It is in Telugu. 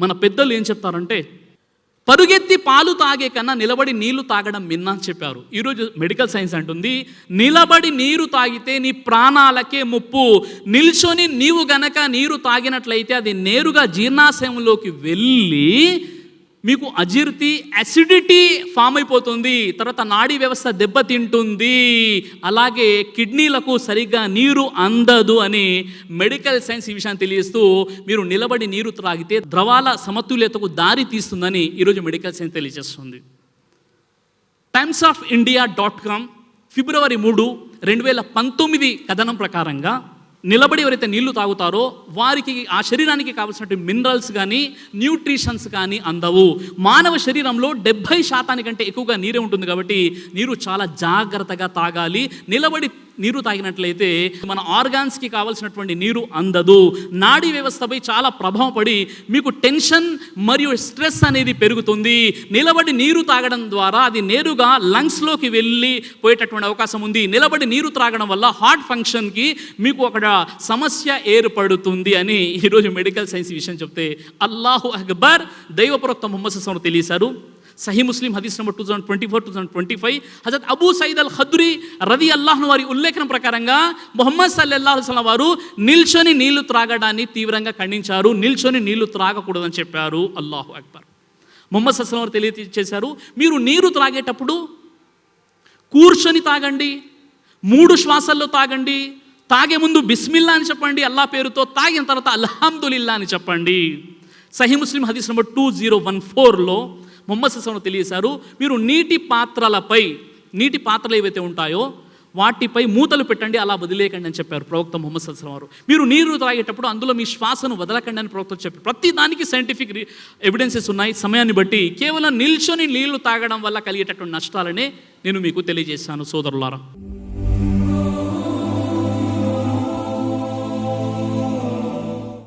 మన పెద్దలు ఏం చెప్తారంటే పరుగెత్తి పాలు తాగే కన్నా నిలబడి నీళ్ళు తాగడం మిన్న అని చెప్పారు. ఈరోజు మెడికల్ సైన్స్ అంటుంది నిలబడి నీరు తాగితే నీ ప్రాణాలకే ముప్పు. నిల్చొని నీవు గనక నీరు తాగినట్లయితే అది నేరుగా జీర్ణాశయంలోకి వెళ్ళి మీకు అజీర్తి అసిడిటీ ఫామ్ అయిపోతుంది. తర్వాత నాడీ వ్యవస్థ దెబ్బతింటుంది అలాగే కిడ్నీలకు సరిగ్గా నీరు అందదు అని మెడికల్ సైన్స్ ఈ విషయాన్ని తెలియజేస్తూ మీరు నిలబడి నీరు త్రాగితే ద్రవాల సమతుల్యతకు దారి తీస్తుందని ఈరోజు మెడికల్ సైన్స్ తెలియజేస్తుంది. Times of India dot com ఫిబ్రవరి మూడు రెండు వేల పంతొమ్మిది కథనం ప్రకారంగా నిలబడి ఎవరైతే నీళ్ళు తాగుతారో వారికి ఆ శరీరానికి కావాల్సినటువంటి మినరల్స్ కానీ న్యూట్రిషన్స్ కానీ అందవు. మానవ శరీరంలో డెబ్భై శాతానికంటే ఎక్కువగా నీరే ఉంటుంది కాబట్టి నీరు చాలా జాగ్రత్తగా తాగాలి. నిలబడి నీరు తాగినట్లయితే మన ఆర్గాన్స్కి కావాల్సినటువంటి నీరు అందదు. నాడీ వ్యవస్థపై చాలా ప్రభావం పడి మీకు టెన్షన్ మరియు స్ట్రెస్ అనేది పెరుగుతుంది. నిలబడి నీరు తాగడం ద్వారా అది నేరుగా లంగ్స్లోకి వెళ్ళి పోయేటటువంటి అవకాశం ఉంది. నిలబడి నీరు త్రాగడం వల్ల హార్ట్ ఫంక్షన్కి మీకు అక్కడ సమస్య ఏర్పడుతుంది అని ఈరోజు మెడికల్ సైన్స్ విషయం చెప్తే అల్లాహు అక్బర్ దైవప్రవక్త ముహమ్మద్ సస్సం తెలియశారు సహీ ముస్లిం హదీస్ number two thousand twenty four two thousand twenty five Hazrat అబూ సయీద్ అల్ హద్రి రది అల్లాహ్ను వారి ఉల్లేఖనం ప్రకారంగా మొహమ్మద్ సల్లెల్లా అలైహి వారు నిల్చొని నీళ్ళు త్రాగడాన్ని తీవ్రంగా ఖండించారు నిల్చొని నీళ్ళు త్రాగకూడదని చెప్పారు. అల్లాహు అక్బర్. మొహమ్మద్ సస్లం వారు తెలియచేశారు మీరు నీరు త్రాగేటప్పుడు కూర్చొని తాగండి మూడు శ్వాసల్లో తాగండి తాగే ముందు బిస్మిల్లా అని చెప్పండి అల్లా పేరుతో తాగిన తర్వాత అల్హమ్దులిల్లా అని చెప్పండి. సహీ ముస్లిం హదీస్ నెంబర్ టూ జీరో వన్ ఫోర్లో మొహమ్మద్ సస్లం తెలియసారు మీరు నీటి పాత్రలపై నీటి పాత్రలు ఏవైతే ఉంటాయో వాటిపై మూతలు పెట్టండి అలా వదిలేయకండి అని చెప్పారు ప్రవక్త ముహమ్మద్ సల్లం వారు మీరు నీరు తాగేటప్పుడు అందులో మీ శ్వాసను వదలకండి అని ప్రవక్త చెప్పారు. ప్రతి దానికి సైంటిఫిక్ ఎవిడెన్సెస్ ఉన్నాయి. సమయాన్ని బట్టి కేవలం నిల్చొని నీళ్ళు తాగడం వల్ల కలిగేటటువంటి నష్టాలనే నేను మీకు తెలియజేశాను సోదరులారా.